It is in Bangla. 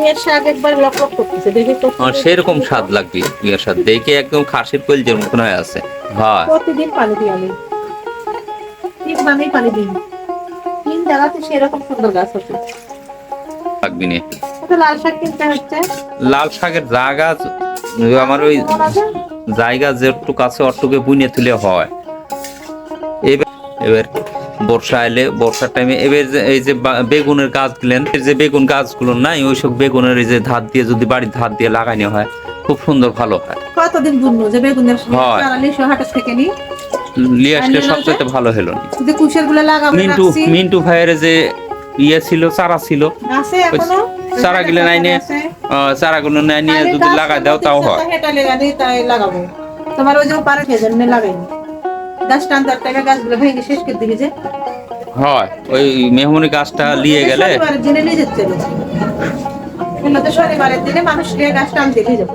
এর শাক একবার লক লক করতেছে দেখে তো। আমার সেরকম স্বাদ লাগবে দেখে একদম খাসির কলজের মতন হয়ে আছে। হয় প্রতিদিন পানি দিই আমি। তিন মানেই পানি দিই। তিন জায়গাতে সেরকম সুন্দর গাছ লাগবি না। লাল শাক কিনতে হচ্ছে। লাল শাকের জায়গা আমার ওই মনে? জায়গা যেটুকু আছে অটুকে বুনে তুলে হয়। এবার এবার বর্ষা এলে বর্ষার টাইমে এবার যে- এই যে বেগুনের গাছগুলেন এই যে বেগুন গাছগুলো নাই ওইসব বেগুনের এই যে ধার দিয়ে যদি বাড়ির ধার দিয়ে লাগানো হয় খুব সুন্দর ভালো হয়। কতদিন বুনবো? যে বেগুনের। হাটের থেকে নি নিয়ে আসলে সবচেয়ে ভালো হলো যদি কুশেরগুলো লাগাবো মিন্টু মিন্টু ভাইয়ের যে ইয়ে ছিল চারা ছিল চারা গুলো নাই নিয়ে আছে। চারাগুলো নাই নিয়ে যদি গাছ লাগাই দাও তাও হয়। লাগাবো। তোমার ওই যে পারে লাগাইনি। গাছ টানতার টাইমে গাছগুলো ভেঙে শেষ করে দিবি হয় ওই মেহমনি গাছটা নিয়ে গেলে? দিনে নিয়ে যেতে এগুলো শনিবারের দিনে মানুষ নিয়ে গাছ টানতে নিয়ে যাব।